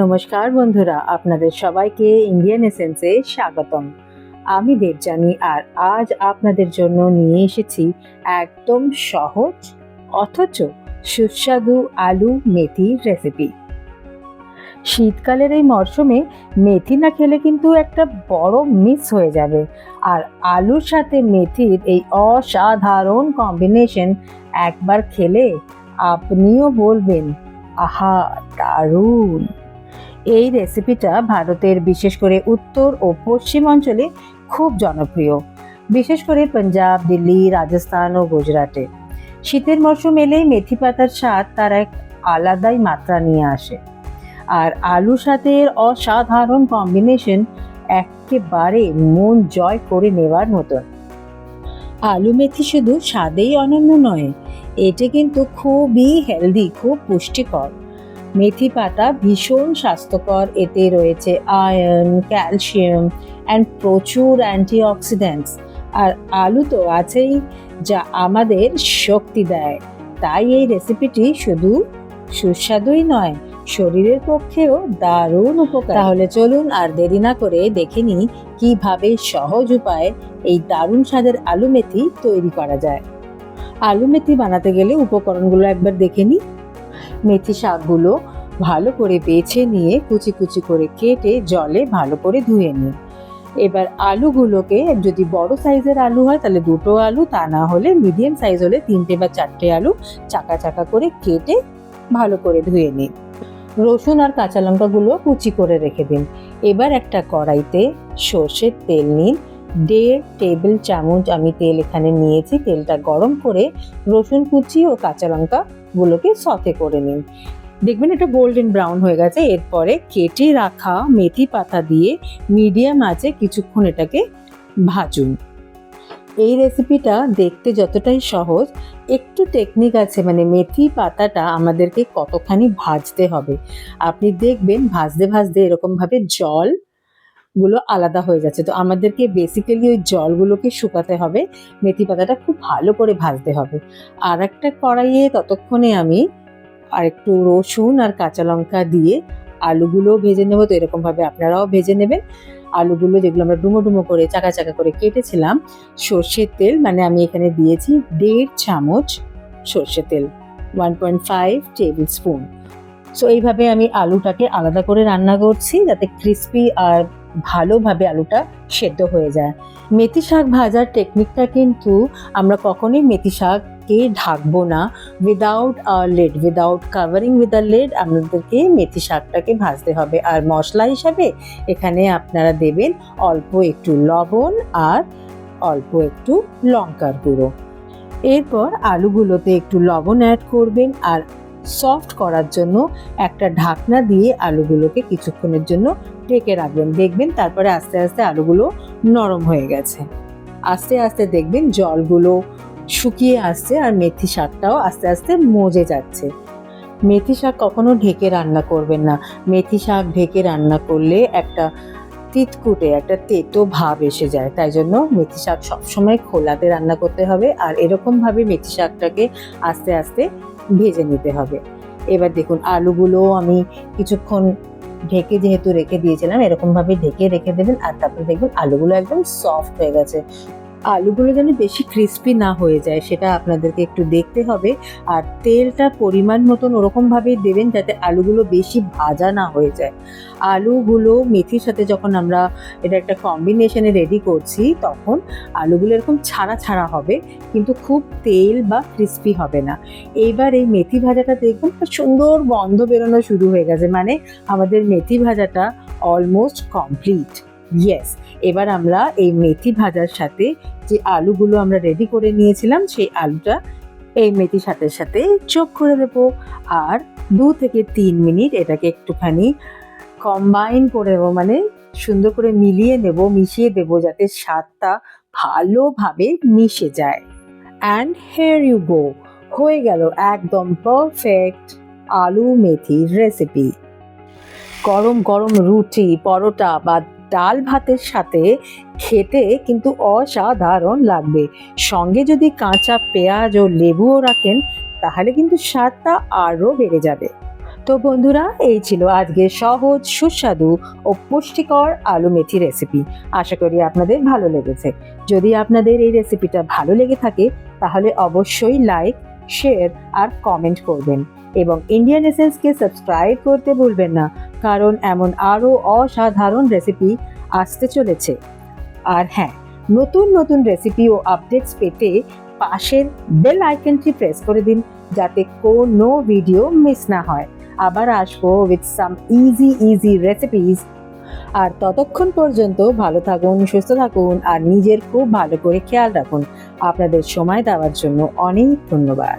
নমস্কার বন্ধুরা, আপনাদের সবাইকে ইন্ডিয়ান এসেন্সে স্বাগতম। আমি দেবজানি আর আজ আপনাদের জন্য নিয়ে এসেছি একদম সহজ অথচ সুস্বাদু আলু মেথির রেসিপি শীতকালের এই মরশুমে মেথি না খেলে কিন্তু একটা বড় মিস হয়ে যাবে। আর আলুর সাথে মেথির এই অসাধারণ কম্বিনেশন একবার খেলে আপনিও বলবেন, আহা, দারুণ! এই রেসিপিটা ভারতের বিশেষ করে উত্তর ও পশ্চিম অঞ্চলে খুব জনপ্রিয়। বিশেষ করে পাঞ্জাব, দিল্লি, রাজস্থান ও গুজরাটে। শীতের মরশুম এলেই মেথি পাতার স্বাদ তার এক আলাদাই মাত্রা নিয়ে আসে। আর আলুর সাথে অসাধারণ কম্বিনেশন একেবারে মন জয় করে নেওয়ার মতন। আলু মেথি শুধু স্বাদেই অনন্য নয়, এটা কিন্তু খুবই হেলদি খুব পুষ্টিকর। মেথি পাতা ভীষণ স্বাস্থ্যকর, এতে রয়েছে আয়রন ক্যালসিয়াম অ্যান্ড প্রচুর অ্যান্টিঅক্সিডেন্টস আর আলু তো আছেই, যা আমাদের শক্তি দেয়। তাই এই রেসিপিটি শুধু সুস্বাদুই নয়, শরীরের পক্ষেও দারুণ উপকার। তাহলে চলুন আর দেরি না করে দেখে নিই কীভাবে সহজ উপায়ে এই দারুণ স্বাদের আলু মেথি তৈরি করা যায়। আলু মেথি বানাতে গেলে উপকরণগুলো একবার দেখে নিই। মেথি শাকগুলো ভালো করে বেছে নিয়ে কুচি কুচি করে কেটে জলে ভালো করে ধুয়ে নিই এবার আলুগুলোকে যদি বড় সাইজের আলু হয় তাহলে দুটো আলু, তা না হলে মিডিয়াম সাইজ হলে তিনটে বা চারটে আলু চাকা চাকা করে কেটে ভালো করে ধুয়ে নিন। রসুন আর কাঁচা লঙ্কাগুলো কুচি করে রেখে দিন। এবার একটা কড়াইতে সর্ষের তেল নিন। দেড় টেবিল চামচ আমি তেল এখানে নিয়েছি। তেলটা গরম করে রসুন কুচি ও কাঁচা লঙ্কাগুলোকে সতে করে নিন। দেখবেন এটা গোল্ডেন ব্রাউন হয়ে গেছে। এরপরে কেটে রাখা মেথি পাতা দিয়ে মিডিয়াম আঁচে কিছুক্ষণ এটাকে ভাজুন। এই রেসিপিটা দেখতে যতটাই সহজ, একটু টেকনিক আছে মানে মেথি পাতাটা আমাদেরকে কতখানি ভাজতে হবে। আপনি দেখবেন ভাজতে ভাজতে এরকমভাবে জল গুলো আলাদা হয়ে যাচ্ছে। তো আমাদেরকে বেসিক্যালি ওই জলগুলোকে শুকাতে হবে, মেথি পাতাটা খুব ভালো করে ভাজতে হবে। আর একটা কড়াইয়ে ততক্ষণে আমি আর একটু রসুন আর কাঁচা লঙ্কা দিয়ে আলুগুলো ভেজে নেব। তো এরকমভাবে আপনারাও ভেজে নেবেন। আলুগুলো যেগুলো আমরা ডুমো ডুমো করে, চাকা চাকা করে কেটেছিলাম, সর্ষের তেল মানে আমি এখানে দিয়েছি দেড় চামচ সর্ষের তেল one point five tablespoon so এইভাবে আমি আলুটাকে আলাদা করে রান্না করছি যাতে ক্রিস্পি আর ভালোভাবে আলুটা সেদ্ধ হয়ে যায়। মেথি শাক ভাজার টেকনিকটা কিন্তু আমরা কখনোই মেথি শাককে ঢাকবো না। Without lid without covering with a lid আপনাদেরকে মেথি শাকটাকে ভাজতে হবে। আর মশলা হিসাবে এখানে আপনারা দেবেন অল্প একটু লবণ আর অল্প একটু লঙ্কার গুঁড়ো। এরপর আলুগুলোতে একটু লবণ অ্যাড করবেন আর সফট করার জন্য একটা ঢাকনা দিয়ে আলুগুলোকে কিছুক্ষণের জন্য ঢেকে রাখবেন। দেখবেন তারপরে আস্তে আস্তে আলুগুলো নরম হয়ে গেছে। আস্তে আস্তে দেখবেন জলগুলো শুকিয়ে আসছে আর মেথি শাকটাও আস্তে আস্তে মজে যাচ্ছে। মেথি শাক কখনো ঢেকে রান্না করবেন না। মেথি শাক ঢেকে রান্না করলে একটা তিতকুটে, একটা তেতো ভাব এসে যায়। তাই জন্য মেথি শাক সবসময় খোলাতে রান্না করতে হবে। আর এরকমভাবে মেথি শাকটাকে আস্তে আস্তে ভেজে নিতে হবে। এবার দেখুন, আলুগুলো আমি কিছুক্ষণ ঢেকে যেহেতু রেখে দিয়েছিলাম, এরকমভাবে ঢেকে রেখে দেবেন, আর তারপরে দেখবেন আলুগুলো একদম সফট হয়ে গেছে। আলুগুলো যেন বেশি ক্রিস্পি না হয়ে যায়, সেটা আপনাদেরকে একটু দেখতে হবে। আর তেলটা পরিমাণ মতন ওরকমভাবেই দেবেন যাতে আলুগুলো বেশি ভাজা না হয়ে যায়। আলুগুলো মেথির সাথে যখন আমরা এটা একটা কম্বিনেশনে রেডি করছি, তখন আলুগুলো এরকম ছাড়া ছাড়া হবে, কিন্তু খুব তেল বা ক্রিস্পি হবে না। এইবার এই মেথি ভাজাটা দেখুন সুন্দর গন্ধ বেরোনো শুরু হয়ে গেছে। মানে আমাদের মেথি ভাজাটা অলমোস্ট কমপ্লিট ইয়েস এবার আমরা এই মেথি ভাজার সাথে যে আলুগুলো আমরা রেডি করে নিয়েছিলাম, সেই আলুটা এই মেথি সাথে সাথে চোখ করে দেবো। আর দু থেকে তিন মিনিট এটাকে একটুখানি কম্বাইন করে নেব মানে সুন্দর করে মিলিয়ে নেব, মিশিয়ে দেব যাতে স্বাদটা ভালোভাবে মিশে যায়। অ্যান্ড হেয়ার ইউ গো হয়ে গেল একদম পারফেক্ট আলু মেথির রেসিপি গরম গরম রুটি, পরোটা বা ডাল ভাতের সাথে খেতে কিন্তু অসাধারণ লাগবে। সঙ্গে যদি কাঁচা পেঁয়াজ ও লেবুও রাখেন, তাহলে কিন্তু স্বাদটা আরও বেড়ে যাবে। তো বন্ধুরা, এই ছিল আজকে সহজ, সুস্বাদু ও পুষ্টিকর আলু মেথি রেসিপি আশা করি আপনাদের ভালো লেগেছে। যদি আপনাদের এই রেসিপিটা ভালো লেগে থাকে, তাহলে অবশ্যই লাইক শেয়ার আর কমেন্ট করবেন। এবং ইন্ডিয়ান এসেন্সকে সাবস্ক্রাইব করতে ভুলবেন না। কারণ এমন আরও অসাধারণ রেসিপি আসতে চলেছে। আর হ্যাঁ নতুন নতুন রেসিপি ও আপডেটস পেতে পাশের বেল আইকনটি প্রেস করে দিন যাতে কোনো ভিডিও মিস না হয়। আবার আসব with some easy easy recipes আর ততক্ষণ পর্যন্ত ভালো থাকুন, সুস্থ থাকুন আর নিজের খুব ভালো করে খেয়াল রাখুন। আপনাদের সময় দেওয়ার জন্য অনেক ধন্যবাদ।